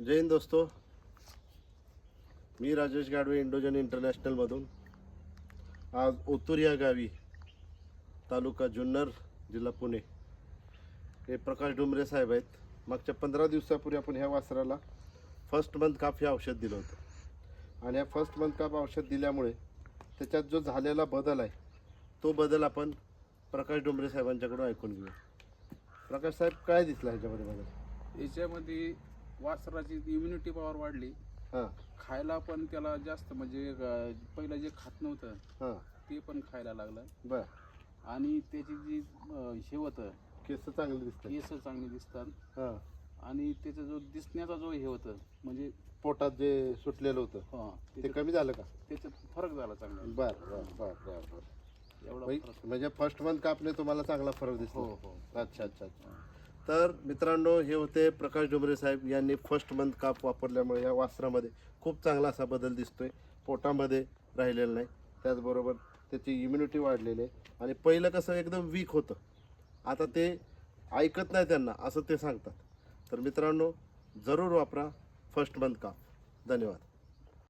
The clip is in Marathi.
जय हिंद दोस्तो। मी राजेश गाडवे इंडोजन इंटरनॅशनलमधून आज ओतूर या गावी तालुका जुन्नर जिल्हा पुणे. हे प्रकाश डुमरे साहेब आहेत. मागच्या पंधरा दिवसापूर्वी आपण ह्या वासराला फर्स्ट मंथ काप हे औषध दिलं होतं. आणि ह्या फर्स्ट मंथ काप औषध दिल्यामुळे त्याच्यात जो झालेला बदल आहे तो बदल आपण प्रकाश डुमरे साहेबांच्याकडून ऐकून घेऊ प्रकाश साहेब काय दिसला ह्याच्यामध्ये बदल? याच्यामध्ये वासराची इम्युनिटी पॉवर वाढली. हां. खायला पण त्याला जास्त म्हणजे अं, पहिलं जे खात नव्हतं हां. ते पण खायला लागलं. बर. आणि त्याची जी अं, हे होतं केस चांगले दिसतात. केस चांगली दिसतात. हां. आणि त्याचा जो दिसण्याचा जो हे होतं म्हणजे पोटात जे सुटलेलं होतं हा ते त्याच्यात कमी झालं का? त्याच्यात फरक झाला चांगला. बर बर बर बर बर. एवढा म्हणजे- फरक. म्हणजे फर्स्ट मंथ कापने तुम्हाला चांगला फरक हो दिसतो हो. अच्छा अच्छा अच्छा. तर मित्रांनो हे होते प्रकाश डोंबरे साहेब यांनी फर्स्ट मंथ काप वापरल्यामुळे या वासरामध्ये खूप चांगला असा बदल दिसतोय. पोटामध्ये राहिलेला नाही. त्याचबरोबर त्याची इम्युनिटी वाढलेली आहे. आणि पहिलं कसं एकदम वीक होतं. आता ते ऐकत नाही त्यांना असं ते सांगतात. तर मित्रांनो जरूर वापरा फर्स्ट मंथ काप. धन्यवाद.